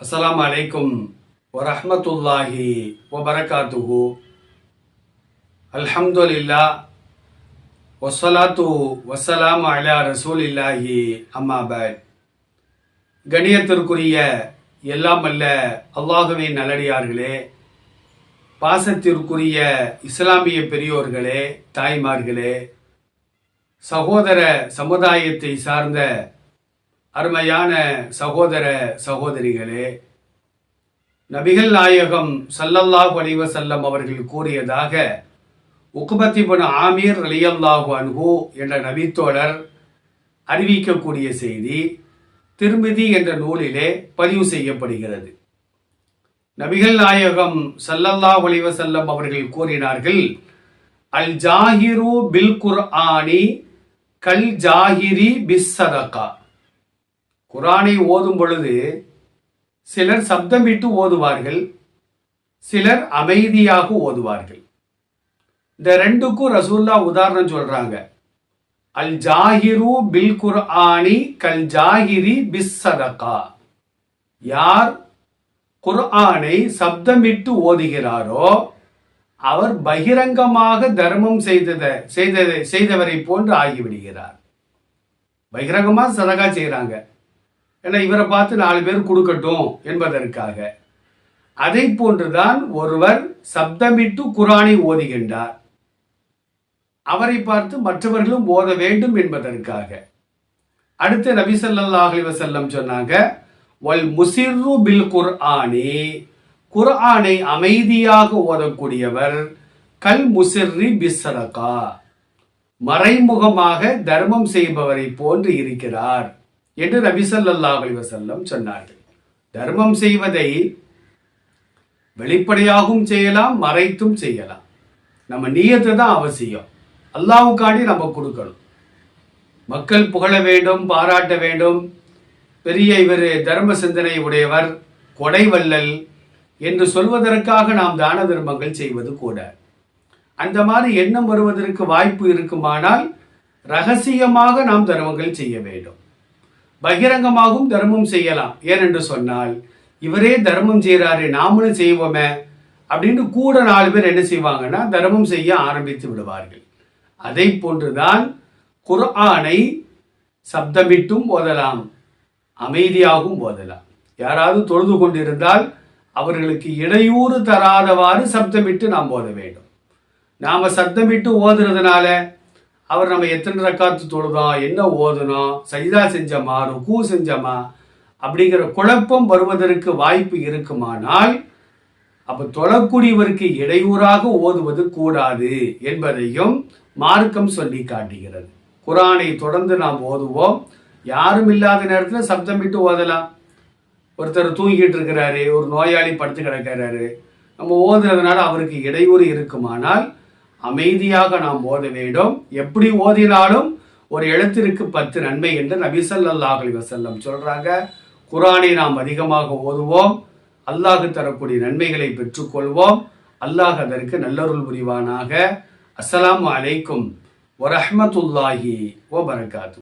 அஸ்லாம் அலைக்கும் வரஹ்மத்துல்லாஹி வபரகாத்துஹு. அல்ஹம்துலில்லா ஒசலாத்து வசலாம் அலா ரசூலில்லாஹி இல்லாஹி பாத். கணியத்திற்குரிய எல்லாம் அல்ல அல்லாஹுவின் நல்லடியார்களே பாசத்திற்குரிய இஸ்லாமிய பெரியோர்களே தாய்மார்களே சகோதர சமுதாயத்தை சார்ந்த அருமையான சகோதர சகோதரிகளே நபிகள் நாயகம் சல்லல்லாஹ் அலிவ செல்லம் அவர்கள் கூறியதாக உக்பத்திபுன் ஆமீர் அலியல்லாஹு அன்ஹு என்ற நபித்தோழர் அறிவிக்கக்கூடிய செய்தி திருமிதி என்ற நூலிலே பதிவு செய்யப்படுகிறது. நபிகள் நாயகம் சல்லல்லாஹ் அலிவ செல்லம் அவர்கள் கூறினார்கள் அல் ஜாஹிரு பில் குர்ஆனி கல் ஜாஹிரி பிஸ் சதகா. குரானை ஓதும் பொழுது சிலர் சப்தமிட்டு ஓதுவார்கள் சிலர் அமைதியாக ஓதுவார்கள். இந்த ரெண்டுக்கும் ரசூல்லா உதாரணம் சொல்றாங்க. அல் ஜாகிரு பில் குர்ஆனி கல் ஜாகிரி பிஸ் சதகா. யார் குர்ஆனை சப்தமிட்டு ஓதுகிறாரோ அவர் பகிரங்கமாக தர்மம் செய்ததை செய்ததை செய்தவரை போன்று ஆகிவிடுகிறார். பகிரங்கமாக சதகா செய்கிறாங்க ஏன்னா இவரை பார்த்து நாலு பேர் கொடுக்கட்டும் என்பதற்காக. அதை போன்றுதான் ஒருவர் சப்தமிட்டு குரானை ஓதுகின்றார். அவரை பார்த்து மற்றவர்களும் ஓத வேண்டும் என்பதற்காக. அடுத்து நபி ஸல்லல்லாஹு சொன்னாங்க வல் முசிர்ரு பில் குர்ஆனி. குர்ஆனை அமைதியாக ஓதக்கூடியவர் கல் முசிர்ரி பிஸ்ஸரகா. மறைமுகமாக தர்மம் செய்பவரை போன்று இருக்கிறார். என்று நபி ஸல்லல்லாஹு அலைஹி சொன்னார்கள். தர்மம் செய்வதை வெளிப்படையாகவும் செய்யலாம் மறைத்தும் செய்யலாம். நம்ம நீயத்தை தான் அவசியம். அல்லாவுக்காண்டி நம்ம கொடுக்கணும். மக்கள் புகழ வேண்டும் பாராட்ட வேண்டும். பெரிய இவர் தர்ம சிந்தனை உடையவர் கொடைவல்லல் என்று சொல்வதற்காக நாம் தான தர்மங்கள் செய்வது கூட. அந்த மாதிரி எண்ணம் வருவதற்கு வாய்ப்பு இருக்குமானால் ரகசியமாக நாம் தர்மங்கள் செய்ய வேண்டும். பகிரங்கமாகவும் தர்மம் செய்யலாம். ஏனென்று சொன்னால் இவரே தர்மம் செய்கிறாரு நாமளும் செய்வோமே அப்படின்னு கூட நாலு பேர் என்ன செய்வாங்கன்னா தர்மம் செய்ய ஆரம்பித்து விடுவார்கள். அதை போன்றுதான் குர்ஆனை சப்தமிட்டும் ஓதலாம் அமைதியாகவும் ஓதலாம். யாராவது தொழுது கொண்டிருந்தால் அவர்களுக்கு இடையூறு தராதவாறு சப்தமிட்டு நாம் ஓத வேண்டும். நாம சப்தமிட்டு ஓதுறதுனால அவர் நம்ம எத்தனை ரக்காத்து தொழுதோம் என்ன ஓதுனோம் சஜிதா செஞ்சோமா ருக்கு செஞ்சோமா அப்படிங்கிற குழப்பம் வருவதற்கு வாய்ப்பு இருக்குமானால் அப்போ தொழக்கூடியவருக்கு இடையூறாக ஓதுவது கூடாது என்பதையும் மார்க்கம் சொல்லி காட்டுகிறது. குரானை தொடர்ந்து நாம் ஓதுவோம். யாரும் இல்லாத நேரத்தில் சப்தமிட்டு ஓதலாம். ஒருத்தர் தூங்கிட்டு இருக்கிறாரு ஒரு நோயாளி படுத்து கிடக்கிறாரு. நம்ம ஓதுறதுனால அவருக்கு இடையூறு இருக்குமானால் அமைதியாக நாம் ஓத வேண்டும். எப்படி ஓதினாலும் ஒரு எழுத்திற்கு பத்து நன்மை என்று நபி ஸல்லல்லாஹு வசல்லம் சொல்றாங்க. குரானை நாம் அதிகமாக ஓதுவோம். அல்லாஹ் தரக்கூடிய நன்மைகளை பெற்றுக்கொள்வோம். அல்லாஹ் அதற்கு நல்லருள் புரிவானாக. அஸ்லாம் அலைக்கும் வரஹமத்துல்லாஹி ஓ பரகாத்து